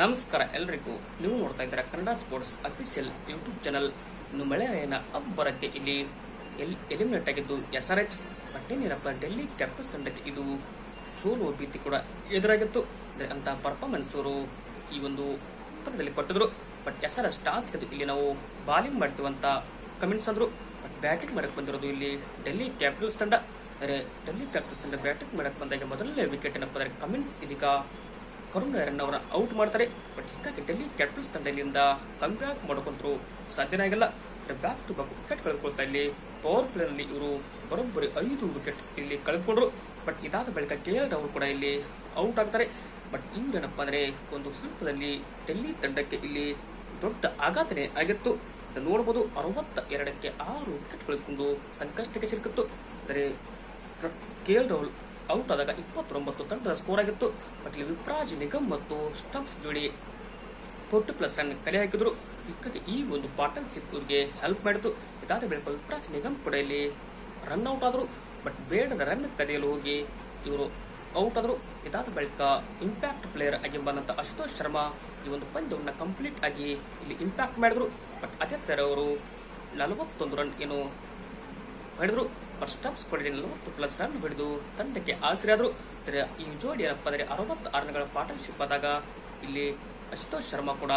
ನಮಸ್ಕಾರ ಎಲ್ರಿಗೂ. ನೀವು ನೋಡ್ತಾ ಇದ್ದೀರಾ Kannada sports official YouTube channel ಇನ್ನು ಮಳೆರಾಯನ ಅಬ್ಬರಕ್ಕೆ ಇಲ್ಲಿ ಎಲ್ ಎಲಿಮಿನೇಟ್ ಆಗಿದ್ದು ಎಸ್ ಆರ್ ಎಚ್ ಪಟ್ಟೇನಿರಪ್ಪ ಡೆಲ್ಲಿ ಕ್ಯಾಪಿಟಲ್ಸ್ ತಂಡಕ್ಕೆ ಇದು ಸೋಲು ಭೀತಿ ಕೂಡ ಎದುರಾಗಿತ್ತು. ಅಂದ್ರೆ ಅಂತ ಪರ್ಫಾರ್ಮೆನ್ಸ್ ಅವರು ಈ ಒಂದು ಪಕ್ಕದಲ್ಲಿ ಕೊಟ್ಟಿದ್ರು. But S R H toss ಅದು ಇಲ್ಲಿ ನಾವು ಬಾಲಿಂಗ್ ಮಾಡ್ತೀವಂತ ಕಮೆಂಟ್ಸ್ ಅಂದ್ರು ಬಟ್ ಬ್ಯಾಟಿಂಗ್ ಮಾಡಕ್ಕೆ ಬಂದಿರೋದು ಇಲ್ಲಿ ಡೆಲ್ಲಿ ಕ್ಯಾಪಿಟಲ್ಸ್ ತಂಡ. ಅಂದರೆ ಡೆಲ್ಲಿ ಕ್ಯಾಪಿಟಲ್ಸ್ ತಂಡ ಬ್ಯಾಟಿಂಗ್ ಮಾಡಕ್ಕೆ ಬಂದಾಗ ಮೊದಲನೇ ವಿಕೆಟ್ ಏನಪ್ಪ ಕಮೆಂಟ್ಸ್ ಇದೀಗ ಕರುಣ್ ಅವರ ಔಟ್ ಮಾಡ್ತಾರೆ ಬಟ್ ಹೀಗಾಗಿ ಡೆಲ್ಲಿ ಕ್ಯಾಪಿಟಲ್ಸ್ ತಂಡ ಕಮ್ ಬ್ಯಾಕ್ ಮಾಡ್ಕೊಂಡ್ರು ಸಾಧ್ಯನೇ ಆಗಿಲ್ಲ. ಬ್ಯಾಕ್ ಟು ಬ್ಯಾಕ್ ವಿಕೆಟ್ ಕಳೆದುಕೊಳ್ತಾ ಇಲ್ಲಿ ಪವರ್ ಪ್ಲೇ ನಲ್ಲಿ ಇವರು ಬರೋಬ್ಬರಿ ಐದು ವಿಕೆಟ್ ಇಲ್ಲಿ ಕಳೆದುಕೊಂಡ್ರು ಬಟ್ ಇದಾದ ಬಳಿಕ ಕೆ ಎಲ್ ರಾಹುಲ್ ಕೂಡ ಇಲ್ಲಿ ಔಟ್ ಆಗ್ತಾರೆ. ಬಟ್ ಇವರೇನಪ್ಪ ಅಂದ್ರೆ ಒಂದು ಸ್ವಲ್ಪದಲ್ಲಿ ಡೆಲ್ಲಿ ತಂಡಕ್ಕೆ ಇಲ್ಲಿ ದೊಡ್ಡ ಆಘಾತನೆ ಆಗಿತ್ತು. ನೋಡಬಹುದು ಅರವತ್ತ ಎರಡಕ್ಕೆ ಆರು ವಿಕೆಟ್ ಕಳೆದುಕೊಂಡು ಸಂಕಷ್ಟಕ್ಕೆ ಸಿಲುಕಿತ್ತು. ಅಂದರೆ ಕೆ ಎಲ್ ರಾಹುಲ್ ಔಟ್ ಆದಾಗ ಇಪ್ಪತ್ತೊಂಬತ್ತು ತಂಡದ ಸ್ಕೋರ್ ಆಗಿತ್ತು. ಬಟ್ ಇಲ್ಲಿ ವಿಪ್ರಾಜ್, ನಿಗಮ್ ಮತ್ತು ಸ್ಟಂಪ್ಸ್ ಜೋಡಿ ಫೋರ್ಟಿ ಪ್ಲಸ್ ರನ್ ಕಲೆ ಹಾಕಿದ್ರು. ಹೀಗಾಗಿ ಈ ಒಂದು ಪಾರ್ಟ್ನರ್ಶಿಪ್ ಇವರಿಗೆ ಹೆಲ್ಪ್ ಮಾಡಿತು. ಇದಾದ ಬಳಿಕ ವಿಪ್ರಾಜ್, ನಿಗಮ್ ಕೂಡ ಇಲ್ಲಿ ರನ್ ಔಟ್ ಆದರು. ಬಟ್ ಬೇಡದ ರನ್ ಕದಿಯಲು ಹೋಗಿ ಇವರು ಔಟ್ ಆದರು. ಇದಾದ ಬಳಿಕ ಇಂಪ್ಯಾಕ್ಟ್ ಪ್ಲೇಯರ್ ಆಗಿ ಬಂದಂತ ಅಶುತೋಷ್ ಶರ್ಮಾ ಈ ಒಂದು ಪಂದ್ಯವನ್ನ ಕಂಪ್ಲೀಟ್ ಆಗಿ ಇಲ್ಲಿ ಇಂಪ್ಯಾಕ್ಟ್ ಮಾಡಿದ್ರು. ಬಟ್ ಅದೇ ತರ ಅವರು ನಲವತ್ತೊಂದು ರನ್ ಏನು ಹೊಡೆದ್ರು ಸ್ಟಂಪ್ಸ್ ಕೊಡಿ ನಲವತ್ತು ಪ್ಲಸ್ ರನ್ ಹೊಡೆದು ತಂಡಕ್ಕೆ ಆಸರೆಯಾದರು ಈ ಜೋಡಿ ಏನಪ್ಪ ಅಂದರೆ ಅರವತ್ತು ರನ್ಗಳ ಪಾರ್ಟ್ನರ್ಶಿಪ್ ಆದಾಗ ಇಲ್ಲಿ ಅಶುತೋಷ್ ಶರ್ಮಾ ಕೂಡ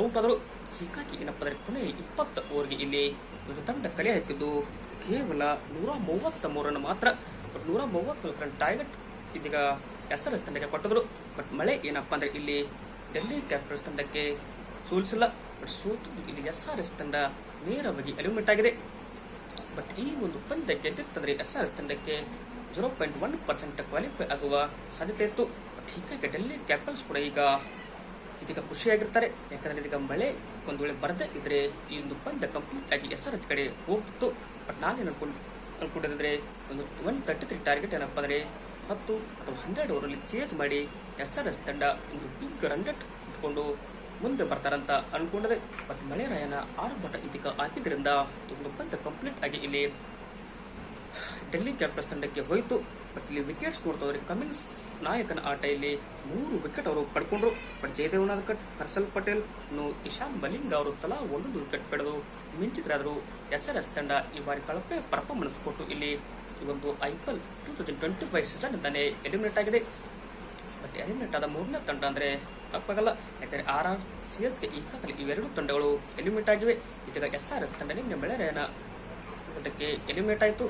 ಔಟ್ ಆದರು. ಹೀಗಾಗಿ ಏನಪ್ಪ ಅಂದರೆ ಕೊನೆಯ ಇಪ್ಪತ್ತು ಓವರ್ಗೆ ಇಲ್ಲಿ ಒಂದು ತಂಡ ಕಲೆ ಹಾಕಿದ್ದು ಕೇವಲ ನೂರ ಮೂವತ್ತ ಮೂರು ರನ್ ಮಾತ್ರ. ಬಟ್ ನೂರ ಮೂವತ್ತ್ನಾಲ್ಕು ರನ್ ಟಾರ್ಗೆಟ್ ಇದೀಗ ಎಸ್ ಆರ್ ಎಸ್ ತಂಡಕ್ಕೆ ಕೊಟ್ಟಿದ್ರು. ಬಟ್ ಮಳೆ ಏನಪ್ಪ ಅಂದರೆ ಇಲ್ಲಿ ಡೆಲ್ಲಿ ಕ್ಯಾಪಿಟಲ್ಸ್ ತಂಡಕ್ಕೆ ಸೋಲಿಸಿಲ್ಲ. ಬಟ್ ಸೋತು ಇಲ್ಲಿ ಎಸ್ ಆರ್ ಎಸ್ ತಂಡ ನೇರವಾಗಿ ಎಲಿಮಿನೇಟ್ ಆಗಿದೆ. ಬಟ್ ಈ ಒಂದು ಪಂದ್ಯ ಗೆದ್ದಿತ್ತಂದ್ರೆ ಎಸ್ ಆರ್ ಎಸ್ ತಂಡಕ್ಕೆ zero point one percent qualify ಆಗುವ ಸಾಧ್ಯತೆ ಇತ್ತು. ಬಟ್ ಹೀಗಾಗಿ ಡೆಲ್ಲಿ ಕ್ಯಾಪಿಟಲ್ಸ್ ಕೂಡ ಈಗ ಇದೀಗ ಖುಷಿಯಾಗಿರ್ತಾರೆ. ಯಾಕಂದ್ರೆ ಇದೀಗ ಮಳೆ ಒಂದು ವೇಳೆ ಬರದೇ ಇದ್ರೆ ಈ ಒಂದು ಪಂದ್ಯ ಕಂಪ್ಲೀಟ್ ಆಗಿ ಎಸ್ ಆರ್ ಎಸ್ ಕಡೆ ಹೋಗ್ತಿತ್ತು. ಬಟ್ ನಾನೇನು ಅನ್ಕೊಂಡು ಅನ್ಕೊಂಡಿದ್ರೆ ಒಂದು ಒನ್ ತರ್ಟಿ ತ್ರೀ ಟಾರ್ಗೆಟ್ ಏನಪ್ಪ ಅಂದ್ರೆ ಹತ್ತು ಅಥವಾ ಹಂಡ್ರೆಡ್ ಓವರಲ್ಲಿ ಚೇಂಜ್ ಮಾಡಿ ಎಸ್ ಆರ್ ಎಸ್ ತಂಡ ಒಂದು ಬಿಗ್ ರನ್ ಇಟ್ಕೊಂಡು ಮುಂದೆ ಬರ್ತಾರಂತ ಅನ್ಕೊಂಡ್ರೆ ಬಟ್ ಮಳೆ ರಾಯನ ಆರ್ಭಟ ಹಾಕಿದ್ರಿಂದ ಈ ಒಂದು ಪಂದ್ಯ ಕಂಪ್ಲೀಟ್ ಆಗಿ ಇಲ್ಲಿ ಡೆಲ್ಲಿ ಕ್ಯಾಪಿಟಲ್ಸ್ ತಂಡಕ್ಕೆ ಹೋಯಿತು. ಬಟ್ ಇಲ್ಲಿ ವಿಕೆಟ್ಸ್ ನೋಡ್ತಾ ಕಮಿನ್ಸ್ ನಾಯಕನ ಆಟ ಇಲ್ಲಿ ಮೂರು ವಿಕೆಟ್ ಅವರು ಪಡ್ಕೊಂಡ್ರು. ಬಟ್ ಜಯದೇವ್ ನಾಲ್ಕಟ್ ಹರ್ಷಲ್ ಪಟೇಲ್, ಇನ್ನು ಇಶಾನ್ ಮಲಿಂಗ್ ಅವರು ತಲಾ ಒಂದೊಂದು ವಿಕೆಟ್ ಪಡೆದು ಮಿಂಚಿದ್ರಾದರೂ. ಎಸ್ ಆರ್ ಎಸ್ ತಂಡ ಈ ಬಾರಿ ಕಳಪೆ ಪರ್ಫಾರ್ಮೆನ್ಸ್ ಕೊಟ್ಟು ಇಲ್ಲಿ ಈ ಒಂದು IPL two thousand twenty five season ಅಂತಾನೆ ಎಲಿಮಿನೇಟ್ ಆಗಿದೆ. ಎಲಿಮಿನೇಟ್ ಆದ ಮೂರನೇ ತಂಡ ಅಂದ್ರೆ ತಪ್ಪಾಗಲ್ಲ. ಯಾಕಂದ್ರೆ ಆರ್ ಆರ್ ಸಿ ಎಸ್ಗೆ ಈಗಾಗಲೇ ಇವೆರಡು ತಂಡಗಳು ಎಲಿಮಿನೇಟ್ ಆಗಿವೆ. ಇದೀಗ ಎಸ್ ಆರ್ ಎಸ್ ತಂಡ ನಿನ್ನೆ ಬೆಳೆರೆಯನ ತಂಡಕ್ಕೆ ಎಲಿಮಿನೇಟ್ ಆಯಿತು.